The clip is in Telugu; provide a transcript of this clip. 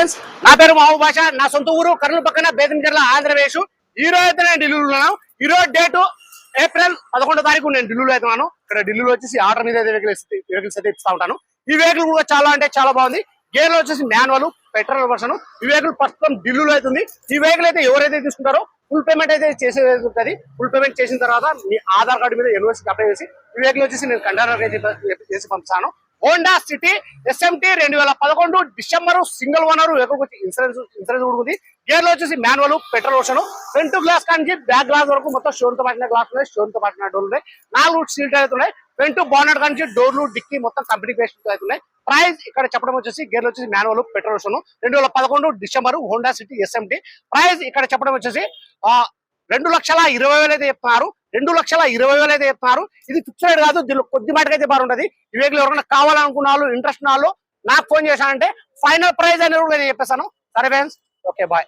ఫ్రెండ్స్ నా పేరు మహబూబ్ భాష నా సొంత ఊరు కర్నూలు పక్కన బేదంచెర్ల ఆంధ్రప్రదేశ్. ఈ రోజు అయితే నేను ఢిల్లీలో ఉన్నాను. ఈ రోజు డేటు ఏప్రిల్ పదకొండో తారీఖు నేను ఢిల్లీలో అయితే ఉన్నాను. ఇక్కడ ఢిల్లీలో వచ్చేసి ఆర్డర్ మీద అయితే వెహికల్స్ వెహికల్స్ అయితే ఇస్తా ఉంటాను. ఈ వెహికల్ కూడా చాలా అంటే చాలా బాగుంది. గేర్లో వచ్చేసి మాన్యువల్ పెట్రోల్ వర్షన్ ఈ వెహికల్ ప్రస్తుతం ఢిల్లీలో అవుతుంది ఈ వెహికల్ అయితే ఎవరైతే తీసుకుంటారో ఫుల్ పేమెంట్ అయితే చేసేది ఉంటుంది. ఫుల్ పేమెంట్ చేసిన తర్వాత మీ ఆధార్ కార్డు మీద ఎన్ఓసీకి అప్లై చేసి ఈ వెహికల్ వచ్చేసి నేను కండక్టర్ చేసి పంపిస్తాను హోండా సిటీ ఎస్ఎంటీ రెండు వేల పదకొండు డిసెంబర్ సింగిల్ ఓనర్ ఎక్కడికి ఇన్సూరెన్స్ ఇన్సూరెన్స్ ఉంది. గేర్లో వచ్చేసి manual petrol ocean front glass కానీ బ్యాక్ గ్లాస్ వరకు మొత్తం స్టోన్తో గ్లాస్ ఉన్నాయి స్టోన్తో డోర్ డోర్లు ఉన్నాయి. నాలుగు సీట్ అవుతున్నాయి ఫ్రంట్ బానెట్ కానీ డోర్లు డిక్కి మొత్తం కంపెనీ పేస్ట్ అవుతున్నాయి ప్రైస్ ఇక్కడ చెప్పడం వచ్చేసి గేర్లు వచ్చేసి మాన్యువల్ పెట్రోల్ ఓషన్ రెండు వేల పదకొండు December Honda City SMT price ఇక్కడ చెప్పడం వచ్చేసి రెండు లక్షల ఇరవై వేలు అయితే చెప్తున్నారు. రెండు లక్షల ఇరవై వేలు అయితే చెప్తున్నారు. ఇది ఫిక్స్డ్ కాదు దీనిలో కొద్ది మాటకి అయితే బాగుంటది ఈ ఎవరైనా కావాలనుకున్న ఇంట్రెస్ట్ ఉన్న నాకు ఫోన్ చేశానంటే ఫైనల్ ప్రైస్ అనేది కూడా నేను చెప్పేస్తాను. సరే ఫ్రెండ్స్ ఓకే బాయ్.